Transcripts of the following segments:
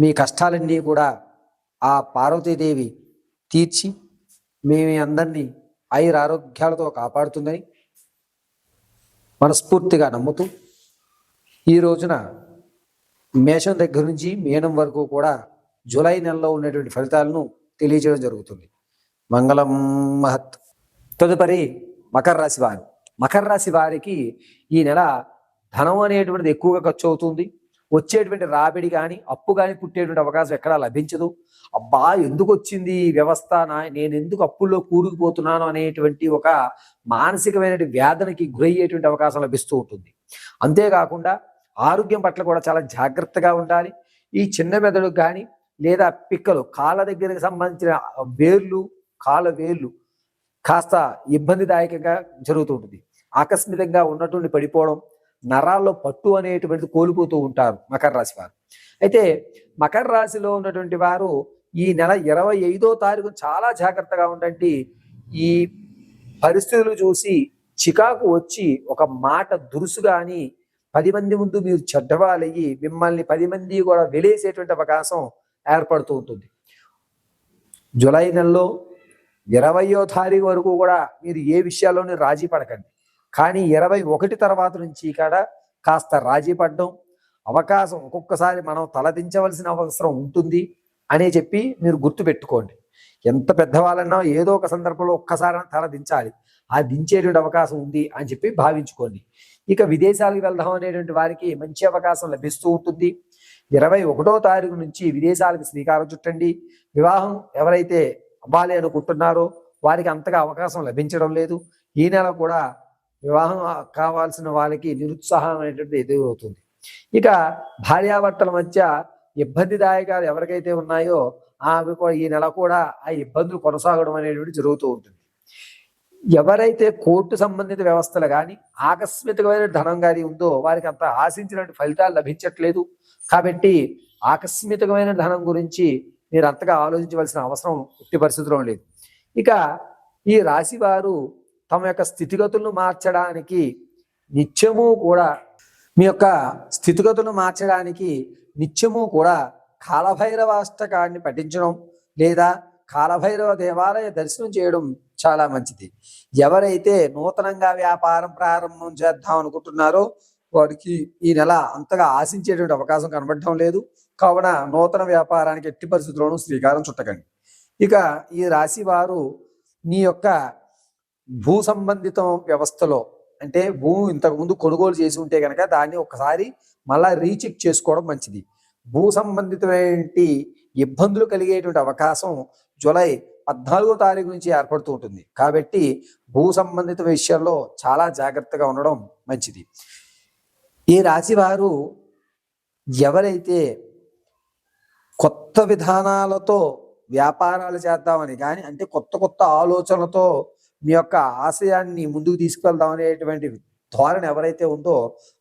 మీ కష్టాలన్నీ కూడా ఆ పార్వతీదేవి తీర్చి మీ అందరినీ ఆయుర ఆరోగ్యాలతో కాపాడుతుందని మనస్ఫూర్తిగా నమ్ముతూ ఈ రోజున మేషం దగ్గర నుంచి మీనం వరకు కూడా జూలై నెలలో ఉన్నటువంటి ఫలితాలను తెలియజేయడం జరుగుతుంది. మంగళం మహత్. తదుపరి మకర రాశి వారు. మకర రాశి వారికి ఈ నెల ధనం అనేటువంటిది ఎక్కువగా ఖర్చు అవుతుంది. వచ్చేటువంటి రాబడి కానీ అప్పు కానీ పుట్టేటువంటి అవకాశం ఎక్కడా లభించదు. అబ్బా ఎందుకు వచ్చింది ఈ వ్యవస్థ? నా నేను ఎందుకు అప్పుల్లో కూరుకుపోతున్నాను అనేటువంటి ఒక మానసికమైనటువంటి వేదనకి గురయ్యేటువంటి అవకాశం లభిస్తూ ఉంటుంది. అంతేకాకుండా ఆరోగ్యం పట్ల కూడా చాలా జాగ్రత్తగా ఉండాలి. ఈ చిన్న మెదడు కానీ లేదా పిక్కలు కాళ్ళ దగ్గరకు సంబంధించిన వేర్లు కాళ్ళ వేర్లు కాస్త ఇబ్బందిదాయకంగా జరుగుతుంటుంది ఆకస్మికంగా ఉన్నటువంటి పడిపోవడం నరాల్లో పట్టు అనేటువంటిది కోల్పోతూ ఉంటారు మకర రాశి వారు. అయితే మకర రాశిలో ఉన్నటువంటి వారు ఈ నెల ఇరవై ఐదో తారీఖు చాలా జాగ్రత్తగా ఉండండి. ఈ పరిస్థితులు చూసి చికాకు వచ్చి ఒక మాట దురుసు కానీ పది మంది ముందు మీరు చెడ్డవాలయ్యి మిమ్మల్ని పది మంది కూడా వెలేసేటువంటి అవకాశం ఏర్పడుతూ ఉంటుంది. జూలై నెలలో ఇరవయో తారీఖు వరకు కూడా మీరు ఏ విషయాల్లోనూ రాజీ పడకండి. కానీ ఇరవై ఒకటి తర్వాత నుంచి కాడ కాస్త రాజీ పడ్డం అవకాశం ఒక్కొక్కసారి మనం తలదించవలసిన అవసరం ఉంటుంది అని చెప్పి మీరు గుర్తు పెట్టుకోండి. ఎంత పెద్దవాళ్ళన్నా ఏదో ఒక సందర్భంలో ఒక్కసారి తల దించాలి. ఆ దించేటువంటి అవకాశం ఉంది అని చెప్పి భావించుకోండి. ఇక విదేశాలకు వెళ్దాం అనేటువంటి వారికి మంచి అవకాశం లభిస్తూ ఉంటుంది. ఇరవై ఒకటో తారీఖు నుంచి విదేశాలకు శ్రీకారం చుట్టండి. వివాహం ఎవరైతే అవ్వాలి అనుకుంటున్నారో వారికి అంతగా అవకాశం లభించడం లేదు. ఈ నెల కూడా వివాహం కావాల్సిన వాళ్ళకి నిరుత్సాహం అనేటువంటిది ఎదురవుతుంది. ఇక భార్యాభర్తల మధ్య ఇబ్బందిదాయకాలు ఎవరికైతే ఉన్నాయో ఆమె కూడా ఈ నెల కూడా ఆ ఇబ్బందులు కొనసాగడం అనేటువంటి జరుగుతూ ఉంటుంది. ఎవరైతే కోర్టు సంబంధిత వ్యవస్థలు కానీ ఆకస్మికమైన ధనం కానీ ఉందో వారికి అంత ఆశించినటువంటి ఫలితాలు లభించట్లేదు. కాబట్టి ఆకస్మికమైన ధనం గురించి మీరు అంతగా ఆలోచించవలసిన అవసరం ఎట్టి పరిస్థితుల్లో లేదు. ఇక ఈ రాశి వారు తమ యొక్క స్థితిగతులను మార్చడానికి నిత్యము కూడా మీ యొక్క స్థితిగతులను మార్చడానికి నిత్యము కూడా కాలభైరవాష్టకాన్ని పఠించడం లేదా కాలభైరవ దేవాలయ దర్శనం చేయడం చాలా మంచిది. ఎవరైతే నూతనంగా వ్యాపారం ప్రారంభం చేద్దాం అనుకుంటున్నారో వారికి ఈ నెల అంతగా ఆశించేటువంటి అవకాశం కనబడటం లేదు. కావున నూతన వ్యాపారానికి ఎట్టి పరిస్థితుల్లోనూ శ్రీకారం చుట్టకండి. ఇక ఈ రాశి వారు మీ యొక్క భూ సంబంధిత వ్యవస్థలో అంటే భూ ఇంతకుముందు కొనుగోలు చేసి ఉంటే కనుక దాన్ని ఒకసారి మళ్ళా రీచెక్ చేసుకోవడం మంచిది. భూ సంబంధితమైన ఇబ్బందులు కలిగేటువంటి అవకాశం జూలై పద్నాలుగో తారీఖు నుంచి ఏర్పడుతూ ఉంటుంది. కాబట్టి భూ సంబంధిత విషయాల్లో చాలా జాగ్రత్తగా ఉండడం మంచిది. ఈ రాశి వారు ఎవరైతే కొత్త విధానాలతో వ్యాపారాలు చేద్దామని కానీ అంటే కొత్త కొత్త ఆలోచనలతో మీ యొక్క ఆశయాన్ని ముందుకు తీసుకువెళ్దాం అనేటువంటి ధోరణి ఎవరైతే ఉందో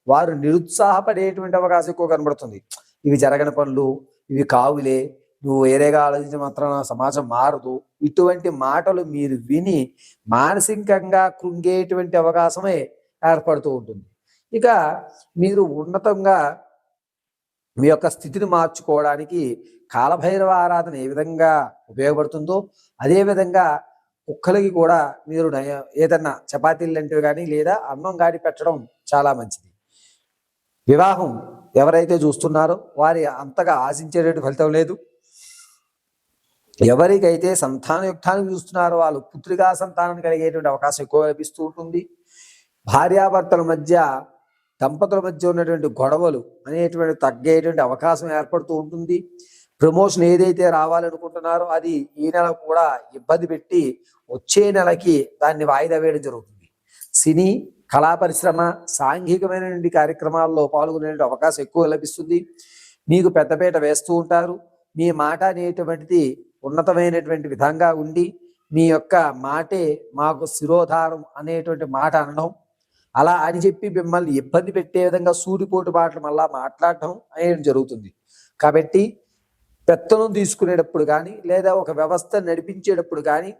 వారు నిరుత్సాహపడేటువంటి అవకాశం ఎక్కువ కనబడుతుంది. ఇవి జరగని పనులు ఇవి కావులే నువ్వు వేరేగా ఆలోచించి మాత్రం సమాజం మారదు. ఇటువంటి మాటలు మీరు విని మానసికంగా కృంగేటువంటి అవకాశమే ఏర్పడుతూ ఉంటుంది. ఇక మీరు ఉన్నతంగా మీ యొక్క స్థితిని మార్చుకోవడానికి కాలభైరవ ఆరాధన ఏ విధంగా ఉపయోగపడుతుందో అదేవిధంగా కుక్కలకి కూడా మీరు ఏదన్నా చపాతీలు లాంటివి కానీ లేదా అన్నం గాడి పెట్టడం చాలా మంచిది. వివాహం ఎవరైతే చూస్తున్నారో వారి అంతగా ఆశించేటట్టు ఫలితం లేదు. ఎవరికైతే సంతాన యుక్తాన్ని చూస్తున్నారో వాళ్ళు పుత్రికా సంతానం కలిగేటువంటి అవకాశం ఎక్కువ లభిస్తూ ఉంటుంది. భార్యాభర్తల మధ్య దంపతుల మధ్య ఉన్నటువంటి గొడవలు అనేటువంటి తగ్గేటువంటి అవకాశం ఏర్పడుతూ ఉంటుంది. ప్రమోషన్ ఏదైతే రావాలనుకుంటున్నారో అది ఈ నెల కూడా ఇబ్బంది పెట్టి వచ్చే నెలకి దాన్ని వాయిదా వేయడం జరుగుతుంది. సినీ కళా పరిశ్రమ సాంఘికమైనటువంటి కార్యక్రమాల్లో పాల్గొనే అవకాశం ఎక్కువ లభిస్తుంది. మీకు పెద్దపేట వేస్తూ ఉంటారు. మీ మాట అనేటువంటిది ఉన్నతమైనటువంటి విధంగా ఉండి మీ యొక్క మాటే మాకు శిరోధారం అనేటువంటి మాట అనడం అలా అని చెప్పి మిమ్మల్ని ఇబ్బంది పెట్టే విధంగా సూడిపోటు మాటలు మళ్ళా మాట్లాడటం అనేది జరుగుతుంది. కాబట్టి పెత్తనం తీసుకునేటప్పుడు కానీ లేదా ఒక వ్యవస్థ నడిపించేటప్పుడు కానీ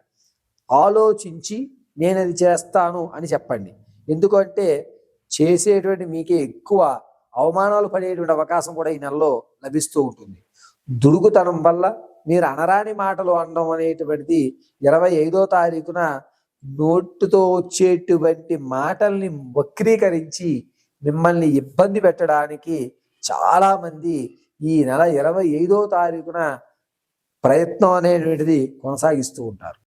ఆలోచించి నేను అది చేస్తాను అని చెప్పండి. ఎందుకంటే చేసేటువంటి మీకే ఎక్కువ అవమానాలు పడేటువంటి అవకాశం కూడా ఈ నెలలో లభిస్తూ ఉంటుంది. దుడుగుతనం వల్ల మీరు అనరాని మాటలు అనడం అనేటువంటిది ఇరవై ఐదో తారీఖున నోటుతో వచ్చేటువంటి మాటల్ని వక్రీకరించి మిమ్మల్ని ఇబ్బంది పెట్టడానికి చాలామంది ఈ నెల ఇరవై ఐదో తారీఖున ప్రయత్నం అనేటువంటిది కొనసాగిస్తూ ఉంటారు.